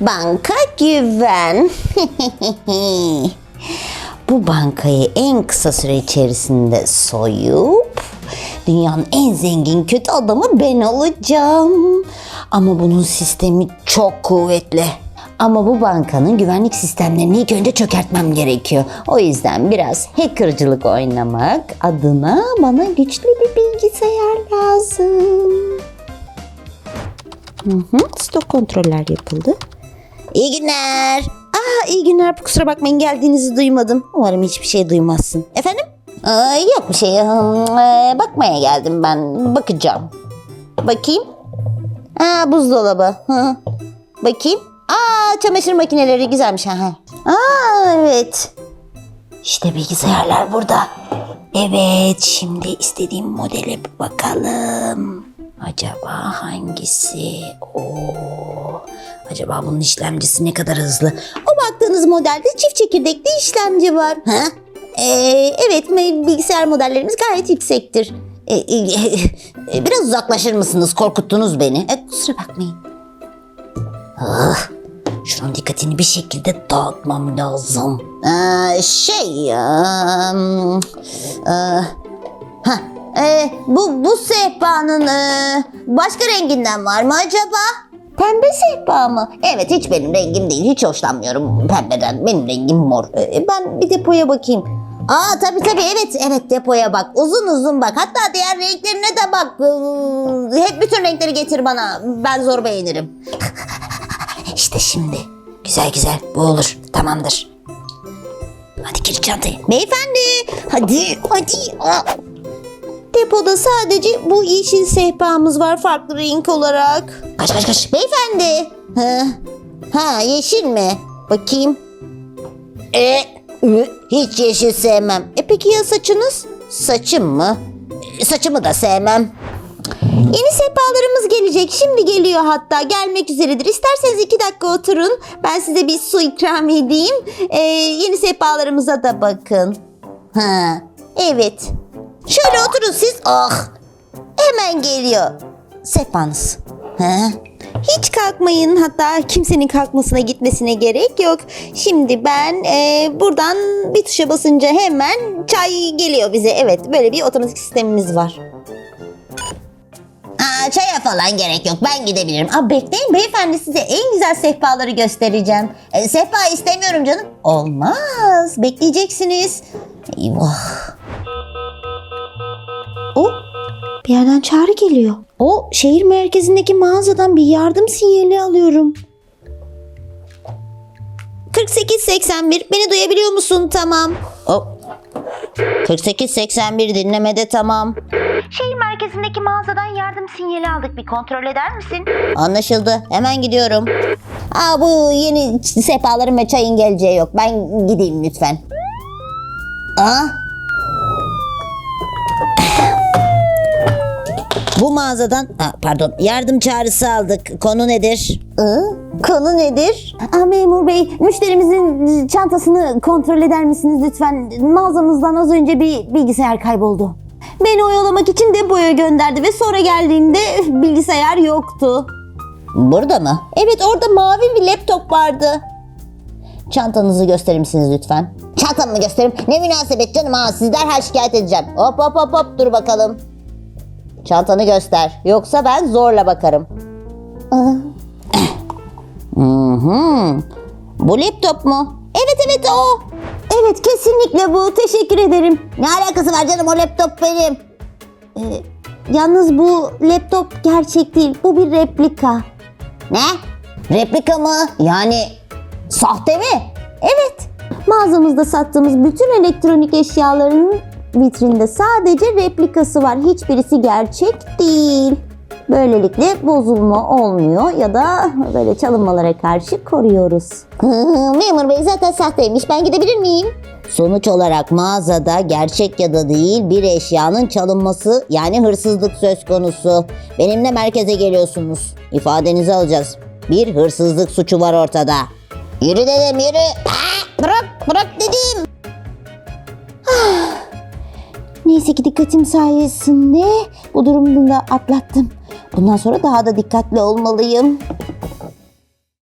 Banka güven. Bu bankayı en kısa süre içerisinde soyup dünyanın en zengin kötü adamı ben olacağım. Ama bunun sistemi çok kuvvetli. Ama bu bankanın güvenlik sistemlerini ilk önce çökertmem gerekiyor. O yüzden biraz hackercılık oynamak adına bana güçlü bir bilgisayar lazım. Hı hı, stok kontroller yapıldı. İyi günler. Aa iyi günler. Kusura bakmayın geldiğinizi duymadım. Umarım hiçbir şey duymazsın. Efendim? Aa, yok bir şey. Ee, bakmaya geldim ben. Bakacağım. Bakayım. Aa buzdolabı. Hı. Bakayım. Aa çamaşır makineleri güzelmiş. Ha. Aa evet. İşte bilgisayarlar burada. Evet şimdi istediğim modele bakalım. Acaba hangisi? Oo. Acaba bunun işlemcisi ne kadar hızlı? O baktığınız modelde çift çekirdekli işlemci var. Ha? Ee, evet bilgisayar modellerimiz gayet yüksektir. Ee, e, e, biraz uzaklaşır mısınız? Korkuttunuz beni. E, kusura bakmayın. Ah, şunun dikkatini bir şekilde dağıtmam lazım. Ee, şey... em, e, ha, e, bu, bu sehpanın e, başka renginden var mı acaba? Pembe sehpa mı? Evet hiç benim rengim değil. Hiç hoşlanmıyorum pembeden. Benim rengim mor. E, ben bir depoya bakayım. Aa tabii tabii evet evet depoya bak. Uzun uzun bak. Hatta diğer renklerine de bak. Ee, Hep bütün renkleri getir bana. Ben zor beğenirim. İşte şimdi. Güzel güzel bu olur. Tamamdır. Hadi gir çantayı. Beyefendi. Hadi hadi. Aa. Depoda sadece bu yeşil sehpamız var farklı renk olarak. Kaç kaç kaç. Beyefendi. Ha, ha yeşil mi? Bakayım. E, hiç yeşil sevmem. E peki ya saçınız? Saçım mı? E, saçımı da sevmem. Yeni sehpalarımız gelecek. Şimdi geliyor hatta. Gelmek üzeredir. İsterseniz iki dakika oturun. Ben size bir su ikram edeyim. Ee, yeni sehpalarımıza da bakın. Ha, evet. Şöyle oturun siz. Ah. Hemen geliyor. Sehpanız. Ha? Hiç kalkmayın. Hatta kimsenin kalkmasına gitmesine gerek yok. Şimdi ben e, buradan bir tuşa basınca hemen çay geliyor bize. Evet böyle bir otomatik sistemimiz var. Aa, çaya falan gerek yok. Ben gidebilirim. Aa, bekleyin beyefendi size en güzel sehpaları göstereceğim. E, sehpa istemiyorum canım. Olmaz. Bekleyeceksiniz. Eyvah. Bir yerden çağrı geliyor. O şehir merkezindeki mağazadan bir yardım sinyali alıyorum. 4881 beni duyabiliyor musun? Tamam. O 4881 dinlemede tamam. Şehir merkezindeki mağazadan yardım sinyali aldık. Bir kontrol eder misin? Anlaşıldı. Hemen gidiyorum. Aa bu yeni sehpaların ve çayın geleceği yok. Ben gideyim lütfen. Aa. Bu mağazadan, Aa, pardon, yardım çağrısı aldık. Konu nedir? konu nedir? Aa, memur bey, müşterimizin çantasını kontrol eder misiniz lütfen? Mağazamızdan az önce bir bilgisayar kayboldu. Beni oyalamak için depoya gönderdi ve sonra geldiğimde bilgisayar yoktu. Burada mı? Evet orada mavi bir laptop vardı. Çantanızı gösterir misiniz lütfen? Çantamı mı göstereyim? Ne münasebet canım ha siz derhal şikayet edeceğim. Hop hop hop hop dur bakalım. Çantanı göster. Yoksa ben zorla bakarım. Hı hı. Bu laptop mu? Evet evet o. Evet kesinlikle bu. Teşekkür ederim. Ne alakası var canım o laptop benim. Ee, yalnız bu laptop gerçek değil. Bu bir replika. Ne? Replika mı? Yani sahte mi? Evet. Mağazamızda sattığımız bütün elektronik eşyaların vitrinde sadece replikası var. Hiçbirisi gerçek değil. Böylelikle bozulma olmuyor ya da böyle çalınmalara karşı koruyoruz. Memur bey zaten sahteymiş. Ben gidebilir miyim? Sonuç olarak mağazada gerçek ya da değil bir eşyanın çalınması yani hırsızlık söz konusu. Benimle merkeze geliyorsunuz. İfadenizi alacağız. Bir hırsızlık suçu var ortada. Yürü dedim yürü. Aa, bırak bırak Neyse ki dikkatim sayesinde bu durumunu da atlattım. Bundan sonra daha da dikkatli olmalıyım.